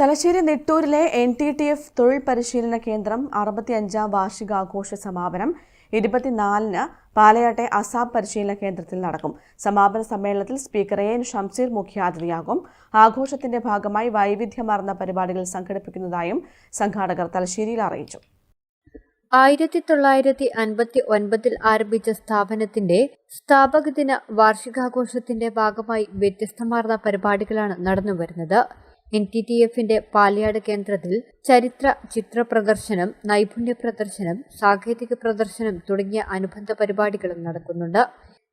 തലശ്ശേരി നെട്ടൂരിലെ N T T F തൊഴിൽ പരിശീലന കേന്ദ്രം അറുപത്തിയഞ്ചാം വാർഷികാഘോഷ സമാപനം ഇരുപത്തിനാലിന് പാലയാട്ടെ അസാബ് പരിശീലന കേന്ദ്രത്തിൽ നടക്കും. സമാപന സമ്മേളനത്തിൽ സ്പീക്കർ എ എൻ ഷംസീർ മുഖ്യാതിഥിയാകും. ആഘോഷത്തിന്റെ ഭാഗമായി വൈവിധ്യമാർന്ന പരിപാടികൾ സംഘടിപ്പിക്കുന്നതായും സംഘാടകർ തലശ്ശേരിയിൽ അറിയിച്ചു. ആയിരത്തി തൊള്ളായിരത്തി അൻപത്തി ഒൻപതിൽ ആരംഭിച്ച സ്ഥാപനത്തിന്റെ സ്ഥാപക ദിന വാർഷികാഘോഷത്തിന്റെ ഭാഗമായി വ്യത്യസ്തമാർന്ന പരിപാടികളാണ് നടന്നുവരുന്നത്. എൻ ടി ടി എഫിന്റെ പാലയാട് കേന്ദ്രത്തിൽ ചരിത്ര ചിത്ര പ്രദർശനം നൈപുണ്യ പ്രദർശനം സാങ്കേതിക പ്രദർശനം തുടങ്ങിയ അനുബന്ധ പരിപാടികളും നടക്കുന്നുണ്ട്.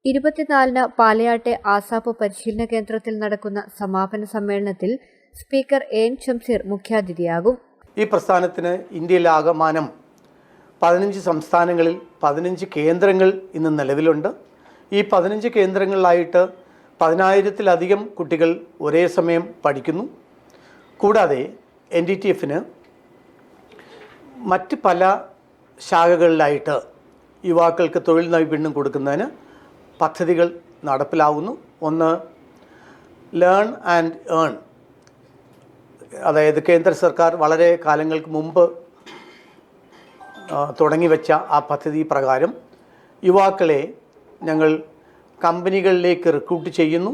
ഇരുപത്തിനാലിന് പാലയാട്ടെ ആസാപ്പ് പരിശീലന കേന്ദ്രത്തിൽ നടക്കുന്ന സമാപന സമ്മേളനത്തിൽ സ്പീക്കർ എ എൻ ഷംസീർ മുഖ്യാതിഥിയാകും. ഈ പ്രസ്ഥാനത്തിന് ഇന്ത്യയിലാകമാനം പതിനഞ്ച് സംസ്ഥാനങ്ങളിൽ പതിനഞ്ച് കേന്ദ്രങ്ങൾ ഇന്ന് നിലവിലുണ്ട്. ഈ പതിനഞ്ച് കേന്ദ്രങ്ങളിലായിട്ട് പതിനായിരത്തിലധികം കുട്ടികൾ ഒരേ സമയം പഠിക്കുന്നു. കൂടാതെ എൻ ഡി ടി എഫിന് മറ്റ് പല ശാഖകളിലായിട്ട് യുവാക്കൾക്ക് തൊഴിൽ നൈപുണ്യം കൊടുക്കുന്നതിന് പദ്ധതികൾ നടപ്പിലാവുന്നു. ഒന്ന് ലേൺ ആൻഡ് ഏൺ അതായത് കേന്ദ്ര സർക്കാർ വളരെ കാലങ്ങൾക്ക് മുമ്പ് തുടങ്ങി വെച്ച ആ പദ്ധതി പ്രകാരം യുവാക്കളെ ഞങ്ങൾ കമ്പനികളിലേക്ക് റിക്രൂട്ട് ചെയ്യുന്നു.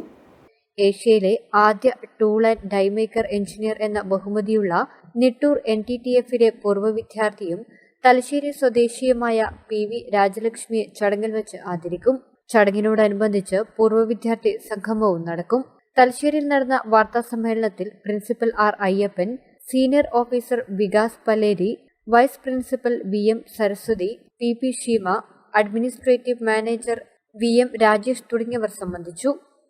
ഏഷ്യയിലെ ആദ്യ ടൂൾ ആൻഡ് ഡൈമേക്കർ എഞ്ചിനീയർ എന്ന ബഹുമതിയുള്ള നിട്ടൂർ എൻ ടി ടി എഫിലെ പൂർവ വിദ്യാർത്ഥിയും തലശ്ശേരി സ്വദേശിയുമായ പി വി രാജലക്ഷ്മിയെ ചടങ്ങിൽ വെച്ച് ആദരിക്കും. ചടങ്ങിനോടനുബന്ധിച്ച് പൂർവ വിദ്യാർത്ഥി സംഗമവും നടക്കും. തലശ്ശേരിയിൽ നടന്ന വാർത്താ സമ്മേളനത്തിൽ principal R Ayyappan senior officer Vikas Paleri vice principal V M Saraswathi P P Sheema administrative manager V M Rajesh തുടങ്ങിയവർ സംബന്ധിച്ചു.